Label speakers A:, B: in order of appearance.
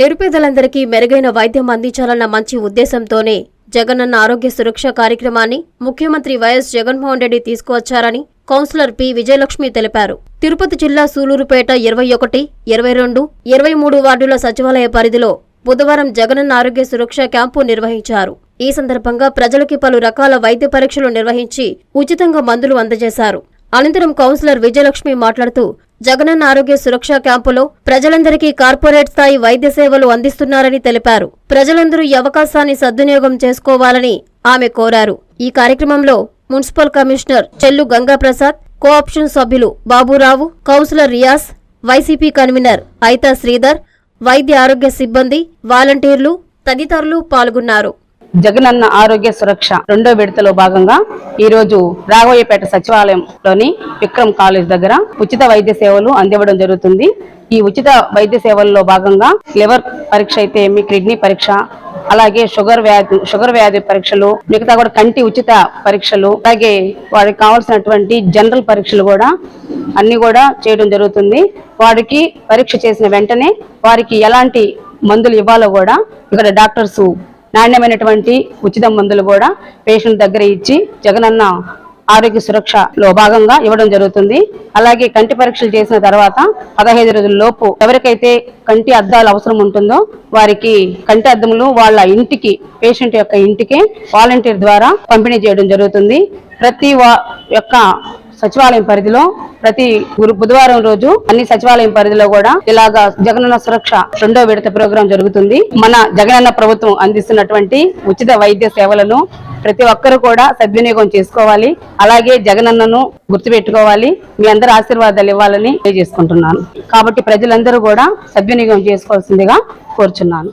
A: నిరుపేదలందరికీ మెరుగైన వైద్యం అందించాలన్న మంచి ఉద్దేశంతోనే జగనన్న ఆరోగ్య సురక్ష కార్యక్రమాన్ని ముఖ్యమంత్రి వైఎస్ జగన్మోహన్ రెడ్డి తీసుకువచ్చారని కౌన్సిలర్ పి. విజయలక్ష్మి తెలిపారు. తిరుపతి జిల్లా సూలూరుపేట ఇరవై ఒకటి ఇరవై రెండు ఇరవై మూడు వార్డుల సచివాలయ పరిధిలో బుధవారం జగనన్న ఆరోగ్య సురక్ష క్యాంపు నిర్వహించారు. ఈ సందర్భంగా ప్రజలకి పలు రకాల వైద్య పరీక్షలు నిర్వహించి ఉచితంగా మందులు అందజేశారు. అనంతరం కౌన్సిలర్ విజయలక్ష్మి మాట్లాడుతూ జగనన్న ఆరోగ్య సురక్ష క్యాంపులో ప్రజలందరికీ కార్పొరేట్ స్థాయి వైద్య సేవలు అందిస్తున్నారని తెలిపారు. ప్రజలందరూ ఈ అవకాశాన్ని సద్వినియోగం చేసుకోవాలని ఆమె కోరారు. ఈ కార్యక్రమంలో మున్సిపల్ కమిషనర్ చెల్లు గంగాప్రసాద్ కోఆప్షన్ సభ్యులు Baburao councillor Riyas YCP convener Aitha Sridhar వైద్య ఆరోగ్య సిబ్బంది వాలంటీర్లు తదితరులు పాల్గొన్నారు.
B: జగనన్న ఆరోగ్య సురక్ష రెండో విడతలో భాగంగా ఈ రోజు రాఘవయ్యపేట సచివాలయంలోని విక్రమ్ కాలేజ్ దగ్గర ఉచిత వైద్య సేవలు అందివ్వడం జరుగుతుంది. ఈ ఉచిత వైద్య సేవల్లో భాగంగా లివర్ పరీక్ష అయితే మీ కిడ్నీ పరీక్ష అలాగే షుగర్ వ్యాధి షుగర్ వ్యాధి పరీక్షలు మిగతా కూడా కంటి ఉచిత పరీక్షలు అలాగే వారికి కావాల్సినటువంటి జనరల్ పరీక్షలు కూడా అన్ని కూడా చేయడం జరుగుతుంది. వారికి పరీక్ష చేసిన వెంటనే వారికి ఎలాంటి మందులు ఇవ్వాలో కూడా ఇక్కడ డాక్టర్స్ నాణ్యమైనటువంటి ఉచిత మందులు కూడా పేషెంట్ దగ్గర ఇచ్చి జగనన్న ఆరోగ్య సురక్షలో భాగంగా ఇవ్వడం జరుగుతుంది. అలాగే కంటి పరీక్షలు చేసిన తర్వాత పదహైదు రోజుల లోపు ఎవరికైతే కంటి అద్దాలు అవసరం ఉంటుందో వారికి కంటి అద్దములు వాళ్ళ ఇంటికి పేషెంట్ యొక్క ఇంటికి వాలంటీర్ ద్వారా పంపిణీ చేయడం జరుగుతుంది. ప్రతి వా- యొక్క సచివాలయం పరిధిలో ప్రతి గురు బుధవారం రోజు అన్ని సచివాలయం పరిధిలో కూడా ఇలాగా జగనన్న సురక్ష రెండో విడత ప్రోగ్రాం జరుగుతుంది. మన జగనన్న ప్రభుత్వం అందిస్తున్నటువంటి ఉచిత వైద్య సేవలను ప్రతి ఒక్కరు కూడా సద్వినియోగం చేసుకోవాలి. అలాగే జగనన్నను గుర్తుపెట్టుకోవాలి. మీ అందరి ఆశీర్వాదాలు ఇవ్వాలని తెలియజేసుకుంటున్నాను. కాబట్టి ప్రజలందరూ కూడా సద్వినియోగం చేసుకోవాల్సిందిగా కోరుచున్నాను.